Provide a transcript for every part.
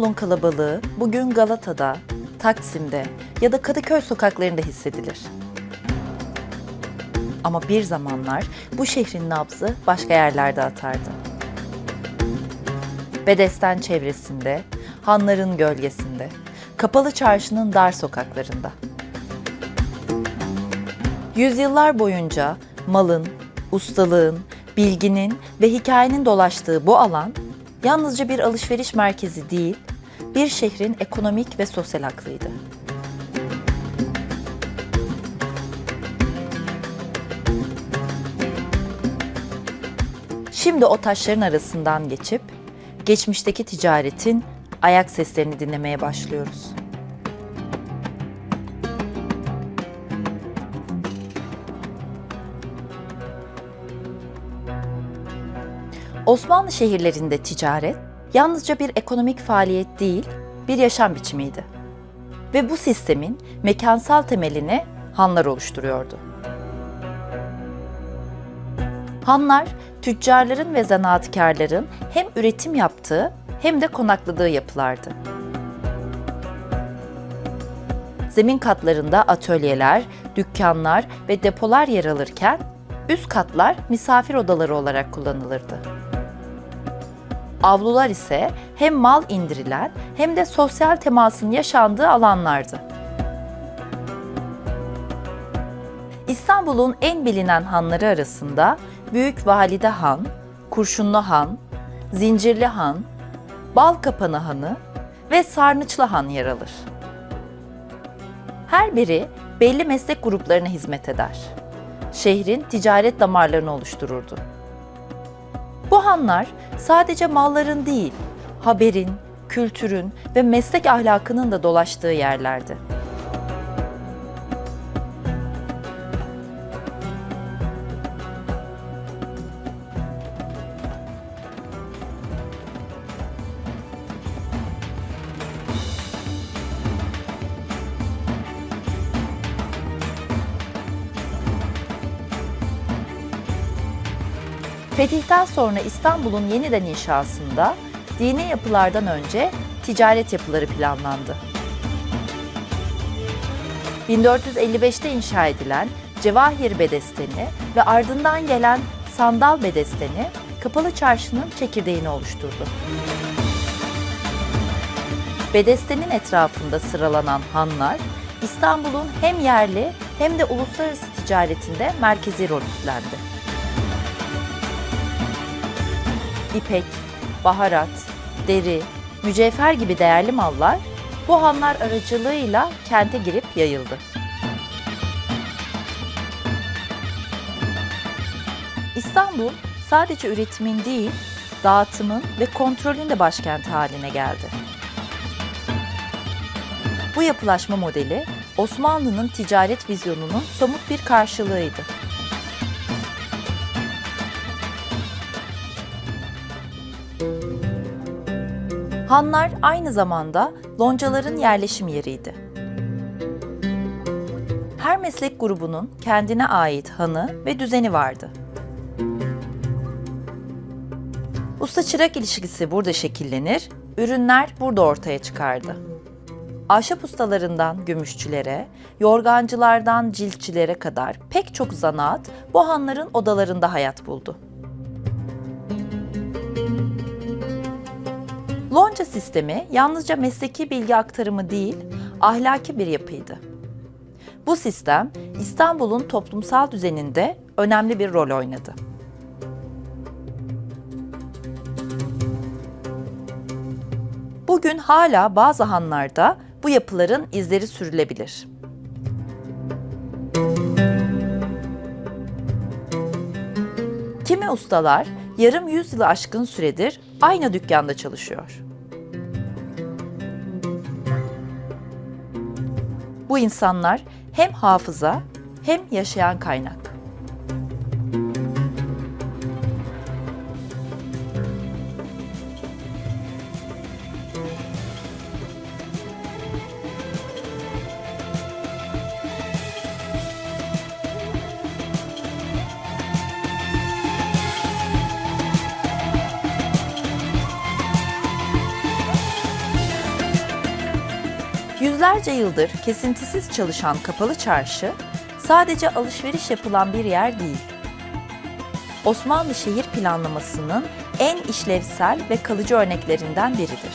İstanbul'un kalabalığı bugün Galata'da, Taksim'de ya da Kadıköy sokaklarında hissedilir. Ama bir zamanlar bu şehrin nabzı başka yerlerde atardı. Bedesten çevresinde, hanların gölgesinde, kapalı çarşının dar sokaklarında. Yüzyıllar boyunca malın, ustalığın, bilginin ve hikayenin dolaştığı bu alan yalnızca bir alışveriş merkezi değil, bir şehrin ekonomik ve sosyal aklıydı. Şimdi o taşların arasından geçip geçmişteki ticaretin ayak seslerini dinlemeye başlıyoruz. Osmanlı şehirlerinde ticaret yalnızca bir ekonomik faaliyet değil, bir yaşam biçimiydi. Ve bu sistemin mekansal temelini hanlar oluşturuyordu. Hanlar, tüccarların ve zanaatkarların hem üretim yaptığı hem de konakladığı yapılardı. Zemin katlarında atölyeler, dükkanlar ve depolar yer alırken üst katlar misafir odaları olarak kullanılırdı. Avlular ise hem mal indirilen hem de sosyal temasın yaşandığı alanlardı. İstanbul'un en bilinen hanları arasında Büyük Valide Han, Kurşunlu Han, Zincirli Han, Balkapanı Hanı ve Sarnıçlı Han yer alır. Her biri belli meslek gruplarına hizmet eder. Şehrin ticaret damarlarını oluştururdu. Bu hanlar sadece malların değil, haberin, kültürün ve meslek ahlakının da dolaştığı yerlerdi. Fetihten sonra İstanbul'un yeniden inşasında dini yapılardan önce ticaret yapıları planlandı. 1455'te inşa edilen Cevahir Bedesteni ve ardından gelen Sandal Bedesteni kapalı çarşının çekirdeğini oluşturdu. Bedestenin etrafında sıralanan hanlar İstanbul'un hem yerli hem de uluslararası ticaretinde merkezi rol üstlendi. İpek, baharat, deri, mücevher gibi değerli mallar bu hanlar aracılığıyla kente girip yayıldı. İstanbul sadece üretimin değil, dağıtımın ve kontrolün de başkenti haline geldi. Bu yapılaşma modeli Osmanlı'nın ticaret vizyonunun somut bir karşılığıydı. Hanlar aynı zamanda loncaların yerleşim yeriydi. Her meslek grubunun kendine ait hanı ve düzeni vardı. Usta çırak ilişkisi burada şekillenir, ürünler burada ortaya çıkardı. Ahşap ustalarından gümüşçülere, yorgancılardan ciltçilere kadar pek çok zanaat bu hanların odalarında hayat buldu. Lonca sistemi yalnızca mesleki bilgi aktarımı değil, ahlaki bir yapıydı. Bu sistem İstanbul'un toplumsal düzeninde önemli bir rol oynadı. Bugün hala bazı hanlarda bu yapıların izleri sürülebilir. Kimi ustalar yarım yüzyılı aşkın süredir aynı dükkanda çalışıyor. Bu insanlar hem hafıza hem yaşayan kaynak. Yüzlerce yıldır kesintisiz çalışan kapalı çarşı sadece alışveriş yapılan bir yer değil. Osmanlı şehir planlamasının en işlevsel ve kalıcı örneklerinden biridir.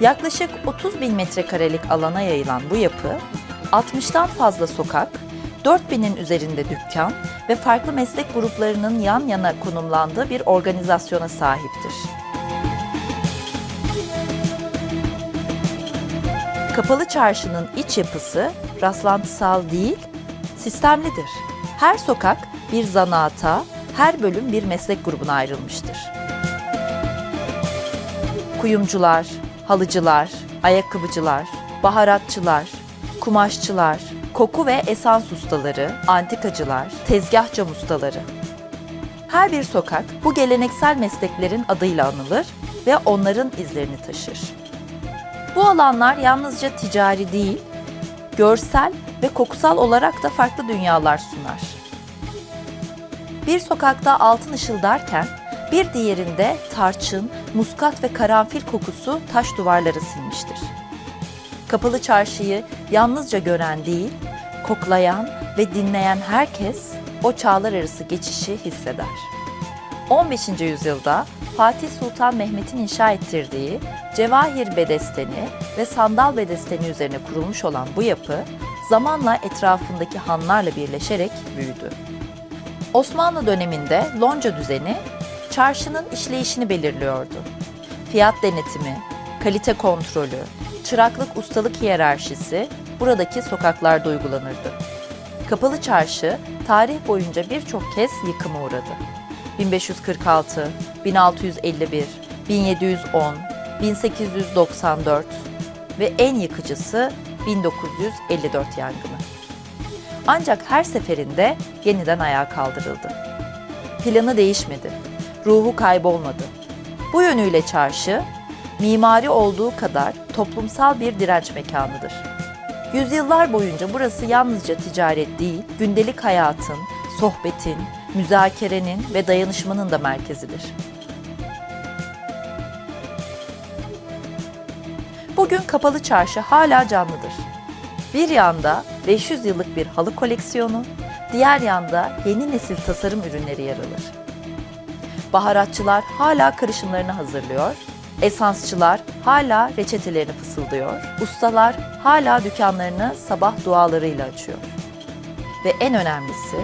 Yaklaşık 30 bin metrekarelik alana yayılan bu yapı, 60'tan fazla sokak, 4000'in üzerinde dükkan ve farklı meslek gruplarının yan yana konumlandığı bir organizasyona sahiptir. Kapalı çarşının iç yapısı rastlantısal değil, sistemlidir. Her sokak bir zanaata, her bölüm bir meslek grubuna ayrılmıştır. Kuyumcular, halıcılar, ayakkabıcılar, baharatçılar, kumaşçılar, koku ve esans ustaları, antikacılar, tezgah cam ustaları. Her bir sokak bu geleneksel mesleklerin adıyla anılır ve onların izlerini taşır. Bu alanlar yalnızca ticari değil, görsel ve kokusal olarak da farklı dünyalar sunar. Bir sokakta altın ışıldarken bir diğerinde tarçın, muskat ve karanfil kokusu taş duvarları silmiştir. Kapalı çarşıyı yalnızca gören değil, koklayan ve dinleyen herkes o çağlar arası geçişi hisseder. 15. yüzyılda Fatih Sultan Mehmet'in inşa ettirdiği Cevahir Bedesteni ve Sandal Bedesteni üzerine kurulmuş olan bu yapı zamanla etrafındaki hanlarla birleşerek büyüdü. Osmanlı döneminde lonca düzeni çarşının işleyişini belirliyordu. Fiyat denetimi, kalite kontrolü, çıraklık ustalık hiyerarşisi buradaki sokaklarda uygulanırdı. Kapalı çarşı tarih boyunca birçok kez yıkıma uğradı. 1546, 1651, 1710, 1894 ve en yıkıcısı 1954 yangını. Ancak her seferinde yeniden ayağa kaldırıldı. Planı değişmedi, ruhu kaybolmadı. Bu yönüyle çarşı, mimari olduğu kadar toplumsal bir direnç mekanıdır. Yüzyıllar boyunca burası yalnızca ticaret değil, gündelik hayatın, sohbetin, müzakerenin ve dayanışmanın da merkezidir. Bugün kapalı çarşı hala canlıdır. Bir yanda 500 yıllık bir halı koleksiyonu, diğer yanda yeni nesil tasarım ürünleri yer alır. Baharatçılar hala karışımlarını hazırlıyor, esansçılar hala reçetelerini fısıldıyor, ustalar hala dükkanlarını sabah dualarıyla açıyor. Ve en önemlisi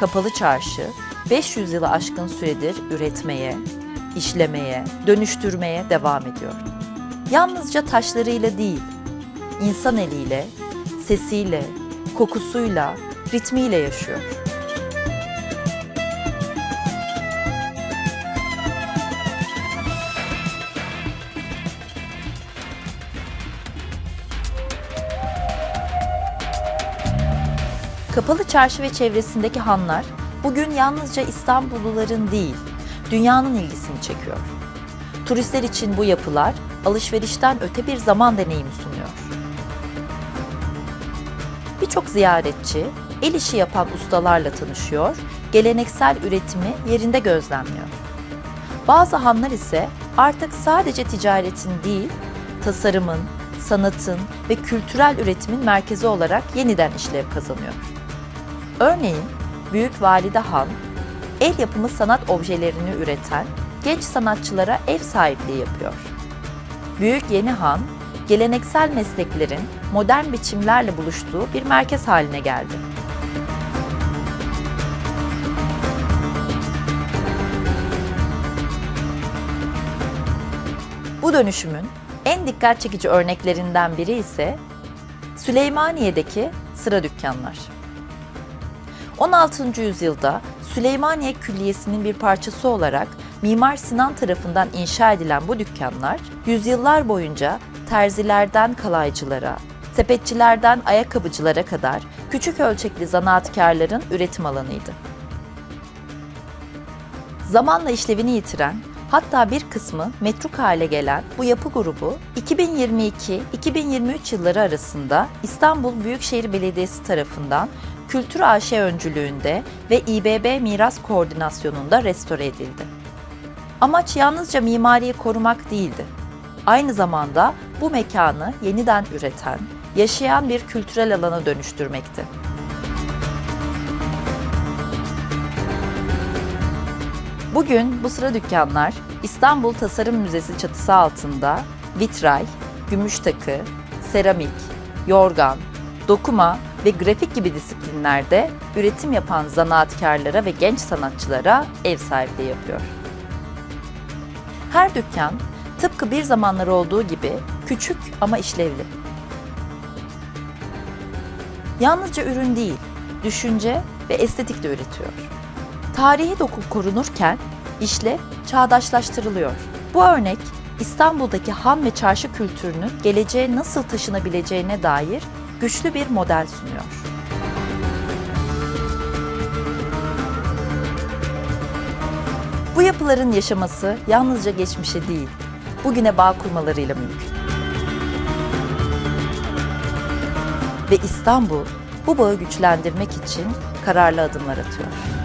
kapalı çarşı 500 yılı aşkın süredir üretmeye, işlemeye, dönüştürmeye devam ediyor. Yalnızca taşlarıyla değil, insan eliyle, sesiyle, kokusuyla, ritmiyle yaşıyor. Kapalı Çarşı ve çevresindeki hanlar bugün yalnızca İstanbulluların değil, dünyanın ilgisini çekiyor. Turistler için bu yapılar alışverişten öte bir zaman deneyimi sunuyor. Birçok ziyaretçi el işi yapan ustalarla tanışıyor, geleneksel üretimi yerinde gözlemliyor. Bazı hanlar ise artık sadece ticaretin değil, tasarımın, sanatın ve kültürel üretimin merkezi olarak yeniden işlev kazanıyor. Örneğin Büyük Valide Han, el yapımı sanat objelerini üreten genç sanatçılara ev sahipliği yapıyor. Büyük Yeni Han, geleneksel mesleklerin modern biçimlerle buluştuğu bir merkez haline geldi. Bu dönüşümün en dikkat çekici örneklerinden biri ise Süleymaniye'deki sıra dükkanlar. 16. yüzyılda Süleymaniye Külliyesi'nin bir parçası olarak Mimar Sinan tarafından inşa edilen bu dükkanlar, yüzyıllar boyunca terzilerden kalaycılara, sepetçilerden ayakkabıcılara kadar küçük ölçekli zanaatkarların üretim alanıydı. Zamanla işlevini yitiren, hatta bir kısmı metruk hale gelen bu yapı grubu 2022-2023 yılları arasında İstanbul Büyükşehir Belediyesi tarafından Kültür AŞ öncülüğünde ve İBB Miras Koordinasyonu'nda restore edildi. Amaç yalnızca mimariyi korumak değildi. Aynı zamanda bu mekanı yeniden üreten, yaşayan bir kültürel alana dönüştürmekti. Bugün bu sıra dükkanlar İstanbul Tasarım Müzesi çatısı altında vitray, gümüş takı, seramik, yorgan, dokuma ve grafik gibi disiplinlerde üretim yapan zanaatkarlara ve genç sanatçılara ev sahipliği yapıyor. Her dükkan tıpkı bir zamanlar olduğu gibi küçük ama işlevli. Yalnızca ürün değil, düşünce ve estetik de üretiyor. Tarihi doku korunurken işlev çağdaşlaştırılıyor. Bu örnek İstanbul'daki han ve çarşı kültürünün geleceğe nasıl taşınabileceğine dair güçlü bir model sunuyor. Bu yapıların yaşaması yalnızca geçmişe değil, bugüne bağ kurmalarıyla mümkün. Ve İstanbul bu bağı güçlendirmek için kararlı adımlar atıyor.